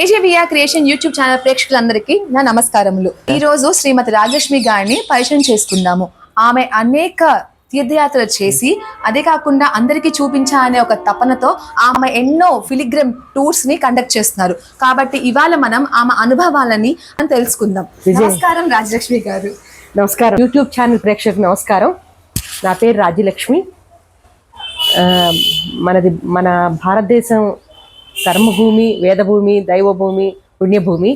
ఏజేవిఆర్ creation YouTube channel ప్రేక్షకులందరికీ నా నమస్కారములు. ఈ రోజు శ్రీమతి రాజలక్ష్మి గారిని పరిచయం చేసుకుందాము. ఆమె అనేక తీర్థయాత్రలు చేసి అదే కాకుండా అందరికీ చూపించాలనే ఒక తపనతో ఆమె ఎన్నో ఫిలిగ్రమ్ టూర్స్ని కండక్ట్ చేస్తున్నారు. కాబట్టి ఇవాళ మనం ఆమె అనుభవాలని తెలుసుకుందాం. నమస్కారం రాజలక్ష్మి గారు. నమస్కారం. యూట్యూబ్ ఛానల్ ప్రేక్షకులకు నమస్కారం. నా పేరు రాజ్యలక్ష్మి మనది మన భారతదేశం కర్మభూమి వేదభూమి దైవభూమి పుణ్యభూమి.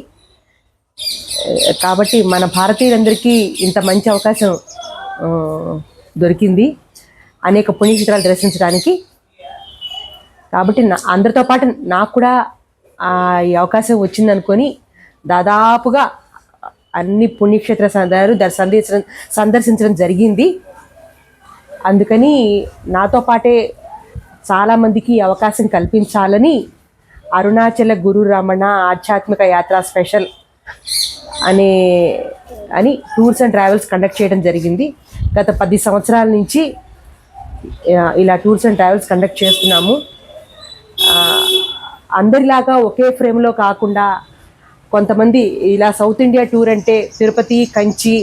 కాబట్టి మన భారతీయులందరికీ ఇంత మంచి అవకాశం దొరికింది. అనేక పుణ్యక్షేత్రాలు దర్శించడానికి. కాబట్టి నా అందరితో పాటు నాకు కూడా ఈ అవకాశం వచ్చిందనుకొని దాదాపుగా అన్ని పుణ్యక్షేత్ర సందారు సందర్శించడం సందర్శించడం జరిగింది. అందుకని నాతో పాటే చాలామందికి అవకాశం కల్పించాలని అరుణాచల గురు రమణ ఆధ్యాత్మిక యాత్ర స్పెషల్ అనే అని టూర్స్ అండ్ ట్రావెల్స్ కండక్ట్ చేయడం జరిగింది. గత పది సంవత్సరాల నుంచి ఇలా టూర్స్ అండ్ ట్రావెల్స్ కండక్ట్ చేస్తున్నాము. అందరిలాగా ఒకే ఫ్రేమ్లో కాకుండా కొంతమంది ఇలా సౌత్ ఇండియా టూర్ అంటే తిరుపతి కంచి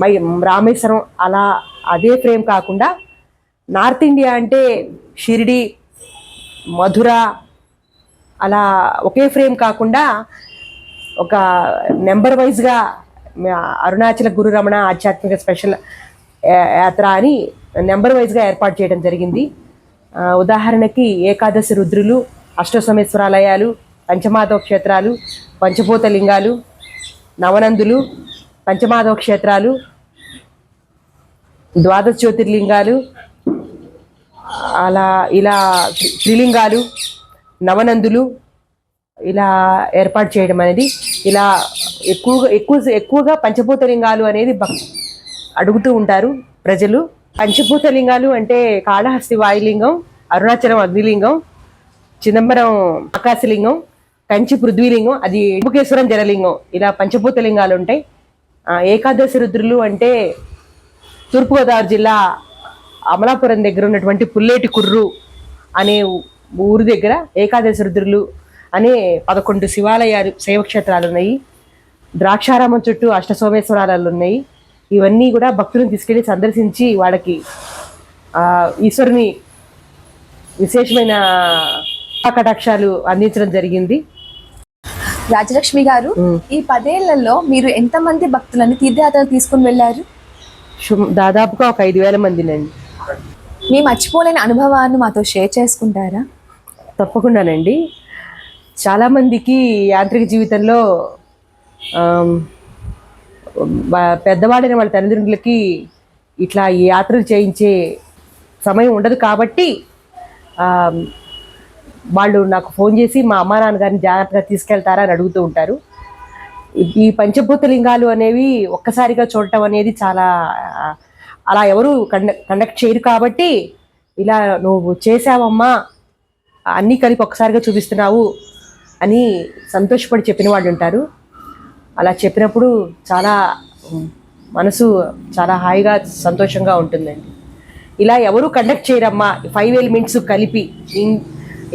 మై రామేశ్వరం అలా అదే ఫ్రేమ్ కాకుండా నార్త్ ఇండియా అంటే షిరిడి మధుర అలా ఒకే ఫ్రేమ్ కాకుండా ఒక నెంబర్ వైజ్గా అరుణాచల గురు రమణ ఆధ్యాత్మిక స్పెషల్ యాత్ర అని నెంబర్ వైజ్గా ఏర్పాటు చేయడం జరిగింది. ఉదాహరణకి ఏకాదశి రుద్రులు అష్టసమేశ్వరాలయాలు పంచమాధవ క్షేత్రాలు పంచభూత లింగాలు నవనందులు పంచమాధవ క్షేత్రాలు ద్వాదశ జ్యోతిర్లింగాలు అలా ఇలా త్రిలింగాలు నవనందులు ఇలా ఏర్పాటు చేయడం అనేది ఇలా ఎక్కువగా ఎక్కువ ఎక్కువగా పంచభూతలింగాలు అనేది భక్ అడుగుతూ ఉంటారు ప్రజలు. పంచభూత లింగాలు అంటే కాళహస్తి వాయులింగం అరుణాచలం అగ్నిలింగం చిదంబరం ఆకాశలింగం కంచి పృథ్వీలింగం అది ముఖేశ్వరం జలలింగం. ఇలా పంచభూతలింగాలు ఉంటాయి. ఏకాదశి రుద్రులు అంటే తూర్పుగోదావరి జిల్లా అమలాపురం దగ్గర ఉన్నటువంటి పుల్లేటి కుర్రు అనే ఊరు దగ్గర ఏకాదశి రుద్రులు అనే పదకొండు శివాలయాలు శైవక్షేత్రాలు ఉన్నాయి ద్రాక్షారామం చుట్టూ అష్ట సోమేశ్వరాలు ఉన్నాయి ఇవన్నీ కూడా భక్తులను తీసుకెళ్ళి సందర్శించి వాళ్ళకి ఈశ్వరుని విశేషమైన కటాక్షాలు అందించడం జరిగింది. రాజలక్ష్మి గారు. ఈ పదేళ్ళలో మీరు ఎంతమంది భక్తులని తీర్థయాత్రలు తీసుకుని వెళ్ళారు? దాదాపుగా ఒక ఐదు వేల మందినండి మీ మర్చిపోలేని అనుభవాన్ని మాతో షేర్ చేసుకుంటారా? తప్పకుండానండి. చాలామందికి యాంత్రిక జీవితంలో ఆమ్, పెద్దవాడైన వాళ్ళ తల్లిదండ్రులకి ఇట్లా ఈ యాత్రలు చేయించే సమయం ఉండదు కాబట్టి వాళ్ళు నాకు ఫోన్ చేసి మా అమ్మా నాన్నగారిని జాగ్రత్తగా తీసుకెళ్తారా అని అడుగుతూ ఉంటారు. ఈ- పంచభూత లింగాలు అనేవి ఒక్కసారిగా చూడటం అనేది చాలా అలా ఎవరు కండ కండక్ట్ చేయరు కాబట్టి ఇలా నువ్వు చేసావమ్మా అన్నీ కలిపి ఒక్కసారిగా చూపిస్తున్నావు అని సంతోషపడి చెప్పిన వాళ్ళు ఉంటారు. అలా చెప్పినప్పుడు చాలా మనసు చాలా హాయిగా సంతోషంగా ఉంటుందండి. ఇలా ఎవరు కండక్ట్ చేయరమ్మా. ఫైవ్ ఎలిమెంట్స్ కలిపి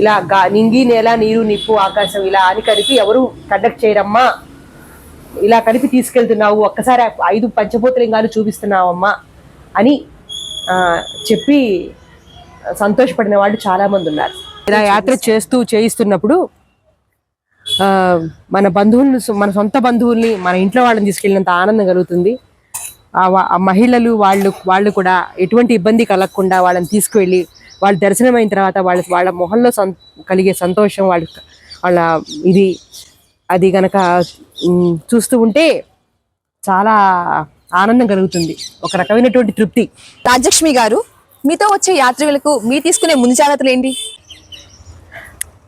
ఇలా గా నింగి నేల నీరు నిప్పు ఆకాశం ఇలా అని కలిపి ఎవరు కండక్ట్ చేయరమ్మా. ఇలా కలిపి తీసుకెళ్తున్నావు. ఒక్కసారి ఐదు పంచభూతలింగాలు చూపిస్తున్నావమ్మా అని చెప్పి సంతోషపడిన వాళ్ళు చాలామంది ఉన్నారు. ఇలా యాత్ర చేస్తూ చేయిస్తున్నప్పుడు ఆ, మన బంధువులను మన సొంత బంధువుల్ని మన ఇంట్లో వాళ్ళని తీసుకెళ్ళినంత ఆనందం కలుగుతుంది. ఆ మహిళలు వాళ్ళు వాళ్ళు కూడా ఎటువంటి ఇబ్బంది కలగకుండా వాళ్ళని తీసుకువెళ్ళి వాళ్ళు దర్శనం అయిన తర్వాత వాళ్ళ వాళ్ళ మొహంలో సం కలిగే సంతోషం వాళ్ళ వాళ్ళ ఇది అది గనక చూస్తూ ఉంటే చాలా ఆనందం కలుగుతుంది. ఒక రకమైనటువంటి తృప్తి. రాజలక్ష్మి గారు మీతో వచ్చే యాత్రికులకు మీరు తీసుకునే ముందు జాగ్రత్తలు ఏంటి?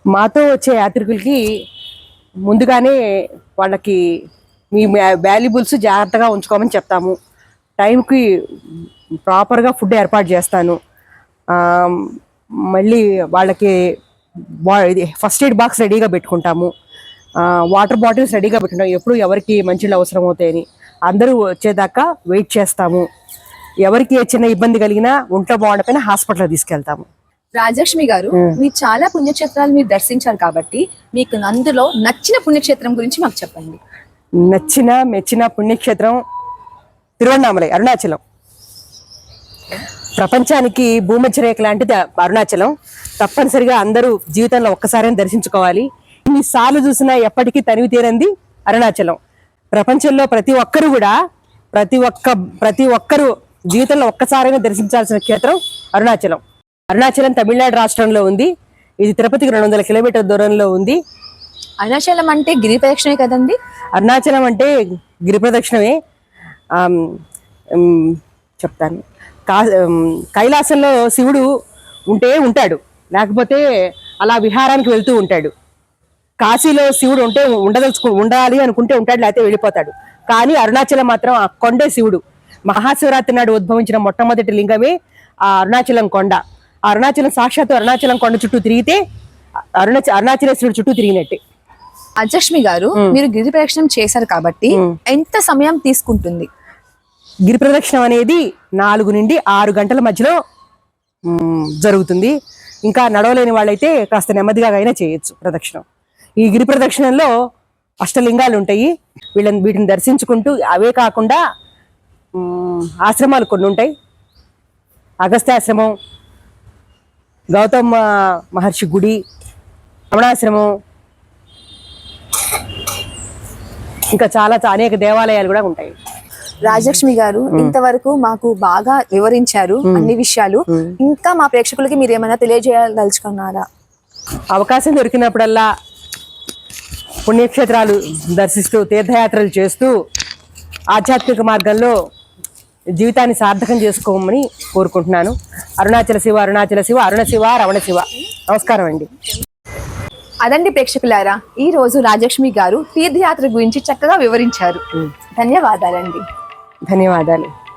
మాతో వచ్చే యాత్రికులకి ముందుగానే వాళ్ళకి మీ వాల్యుబుల్స్ జాగ్రత్తగా ఉంచుకోమని చెప్తాము. టైంకి ప్రాపర్గా ఫుడ్ ఏర్పాటు చేస్తాను. మళ్ళీ వాళ్ళకి బా- ఇది ఫస్ట్ ఎయిడ్ బాక్స్ రెడీగా పెట్టుకుంటాము. వాటర్ బాటిల్స్ రెడీగా పెట్టుకుంటాం ఎప్పుడు ఎవరికి మంచిలు అవసరం అవుతాయని. అందరూ వచ్చేదాకా వెయిట్ చేస్తాము. ఎవరికి ఏ చిన్న ఇబ్బంది కలిగినా ఒంట్లో బాగుండకపోయినా హాస్పిటల్కి తీసుకెళ్తాము. రాజలక్ష్మి గారు మీరు చాలా పుణ్యక్షేత్రాలు మీరు దర్శించారు కాబట్టి మీకు అందులో నచ్చిన పుణ్యక్షేత్రం గురించి మాకు చెప్పండి. నచ్చిన మెచ్చిన పుణ్యక్షేత్రం తిరువண்ணామలై అరుణాచలం. ప్రపంచానికి భూమధ్య రేఖ లాంటిది అరుణాచలం. తప్పనిసరిగా అందరూ జీవితంలో ఒక్కసారైనా దర్శించుకోవాలి. ఇన్నిసార్లు చూసినా ఎప్పటికీ తనివి తీరంది అరుణాచలం. ప్రపంచంలో ప్రతి ఒక్కరు కూడా ప్రతి ఒక్క ప్రతి ఒక్కరు జీవితంలో ఒక్కసారైనా దర్శించాల్సిన క్షేత్రం అరుణాచలం. అరుణాచలం తమిళనాడు రాష్ట్రంలో ఉంది. ఇది తిరుపతికి రెండు వందల కిలోమీటర్ దూరంలో ఉంది. అరుణాచలం అంటే గిరి ప్రదక్షిణే కదండి? అరుణాచలం అంటే గిరి ప్రదక్షిణమే. చెప్తాను. కా కైలాసంలో శివుడు ఉంటే ఉంటాడు. లేకపోతే అలా విహారానికి వెళ్తూ ఉంటాడు. కాశీలో శివుడు ఉంటే ఉండదలుచుకు ఉండాలి అనుకుంటే ఉంటాడు లేకపోతే వెళ్ళిపోతాడు. కానీ అరుణాచలం మాత్రం ఆ కొండే శివుడు. మహాశివరాత్రి నాడు ఉద్భవించిన మొట్టమొదటి లింగమే ఆ అరుణాచలం కొండ. అరుణాచలం సాక్షాత్తు అరుణాచలం కొండ చుట్టూ తిరిగితే అరుణాచ అరుణాచలేశ్వరుడు చుట్టూ తిరిగినట్టే. రాజలక్ష్మి గారు మీరు గిరి ప్రదక్షిణం చేశారు కాబట్టి ఎంత సమయం తీసుకుంటుంది? గిరి ప్రదక్షిణం అనేది నాలుగు నుండి ఆరు గంటల మధ్యలో జరుగుతుంది. ఇంకా నడవలేని వాళ్ళైతే కాస్త నెమ్మదిగా అయినా చేయొచ్చు ప్రదక్షిణం. ఈ గిరి ప్రదక్షిణంలో అష్టలింగాలు ఉంటాయి. వీళ్ళని వీటిని దర్శించుకుంటూ అవే కాకుండా ఆశ్రమాలు కొన్ని ఉంటాయి. అగస్త్యాశ్రమం గౌతమ మహర్షి గుడి రమణాశ్రమం. ఇంకా చాలా అనేక దేవాలయాలు కూడా ఉంటాయి. రాజలక్ష్మి గారు ఇంతవరకు మాకు బాగా వివరించారు అన్ని విషయాలు. ఇంకా మా ప్రేక్షకులకి మీరు ఏమైనా తెలియజేయదలుచుకున్నారా? అవకాశం దొరికినప్పుడల్లా పుణ్యక్షేత్రాలు దర్శిస్తూ తీర్థయాత్రలు చేస్తూ ఆధ్యాత్మిక మార్గంలో జీవితాన్ని సార్థకం చేసుకోమని కోరుకుంటున్నాను. అరుణాచల శివ అరుణాచల శివ అరుణ శివ రమణ శివ. నమస్కారం అండి. అదండి ప్రేక్షకులారా ఈ రోజు రాజలక్ష్మి గారు తీర్థయాత్ర గురించి చక్కగా వివరించారు. ధన్యవాదాలండి. ధన్యవాదాలు.